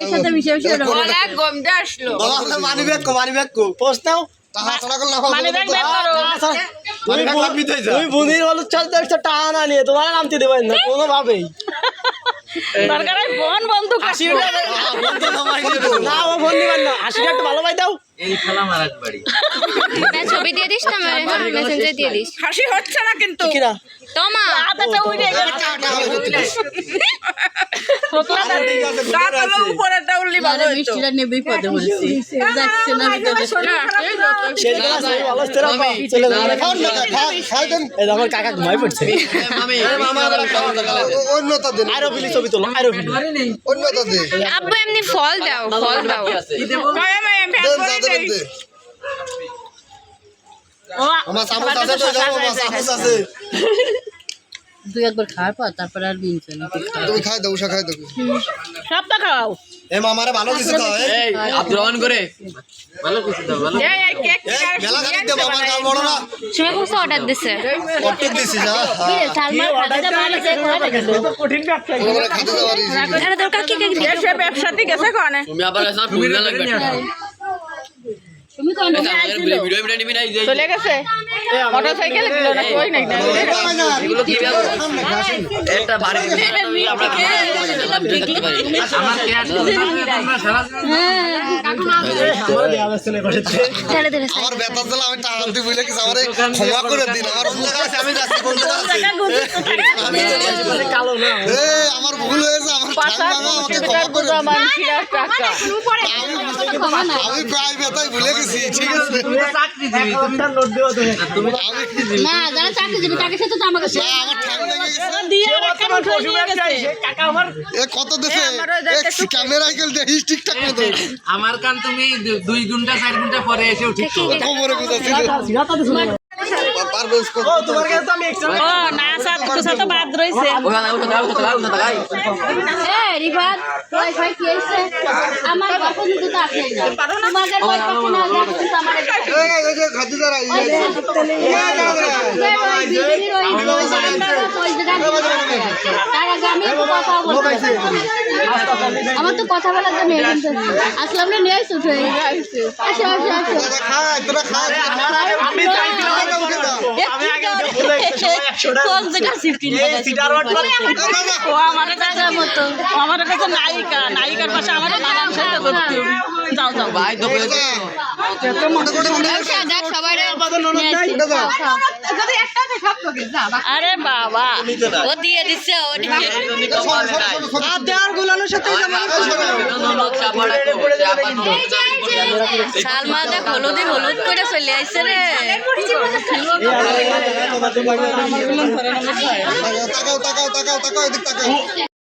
এর সাথে মিশে মিশে ওটা বলো। গলা গমটা আসলো। মানি ব্যাগ কো মানি ব্যাগ কো। পোস্ট নাও। মানে দেখ বের করো। তুমি বু- তুমি বুনির হলুদ চাল দেখছ টাকা না নিয়ে তোমার নামতে দেবেন না কোনোভাবেই। দরকার হয় ফোন বন্ধ আশি না ও ফোন না আশি টাকা একটু ভালো পাই দাও। না, ছবি দিয়ে দিস তো আমার মেসেঞ্জার দিয়ে দিস হাসি হচ্ছে না কিন্তু তোমা এই যে আমার কাকা ঘুমাই পড়ছে আরও বিলি ছবি তোলো আরও বিলি আব্বু এমনি ফল দাও ফল দাও করে তুই একবার খাওয়ার পর তারপর আর দিন চলে তুমি খাই দাও উষা খাই দাও। সবটা খাও এ মামারে ভালো কিছু দাও এই এই এই কেক মেলা খাই দাও আমার কাল বড় না। তুমি কোথাও অর্ডার দিছে। কত দিছিস হ্যাঁ সালমান খানটা ভালো করে করে রেখেছো কঠিন ব্যবসা তোমরা খাতে আরে তোর কাকি সে ব্যবসাতে গেছে কোনে। তুমি কোন চলে গেছে মোটর সাইকেল দিল না কই নাই আমার দেয়া দিলে আমি টাকা আনতে বুঝলে কি আমার ক্ষমা করে দিন আমার আছে আমি কালো না। আমার ভুল হয়েছে আমার ঠান্ডা আমাকে ক্ষমা করে গুজা দিন। মানসিরা টাকা আমি প্রায় বেতাই ভুলে গেছি ঠিক আছে না যারা চাকরি দিবে তাকে তো আমাকে ঠান্ডা আমার কান তুমি দুই ঘণ্টা চার ঘণ্টা পরে এসেও ঠিক পারবে ও তোমার কাছে তো আমি এক্সট্রা ও না সাত তো সাত বাদ রইছে এ রিফাত ওয়াইফাই কি হইছে আমার বাপন তো আপনি না তোমাদের ওয়াইফাই না দেখো কিন্তু আমার খাদ্য দ্বারা আমার তো কথা বলার জন্য আসলাম না নিয়ে উঠে আসো আসো আসো খায় তোরা খায় আমি চাইছিলাম আমি আগে বলে একশো টাকা কোন জায়গা সিফটিন এই সিটার ওয়াট ও আমার কাছে মতো। ও আমার কাছে নায়িকা। নায়িকার পাশে আমার নানান সাথে করতে যাও যাও। ভাই তো বলে দিও। আচ্ছা দেখ সবাই আরে বাবা ও দিয়ে দিচ্ছে সালমা দেখ হলুদে হলুদ করে চলে আইছে রে তাকাও তাকাও তাকাও তাকাও এদিক তাকাও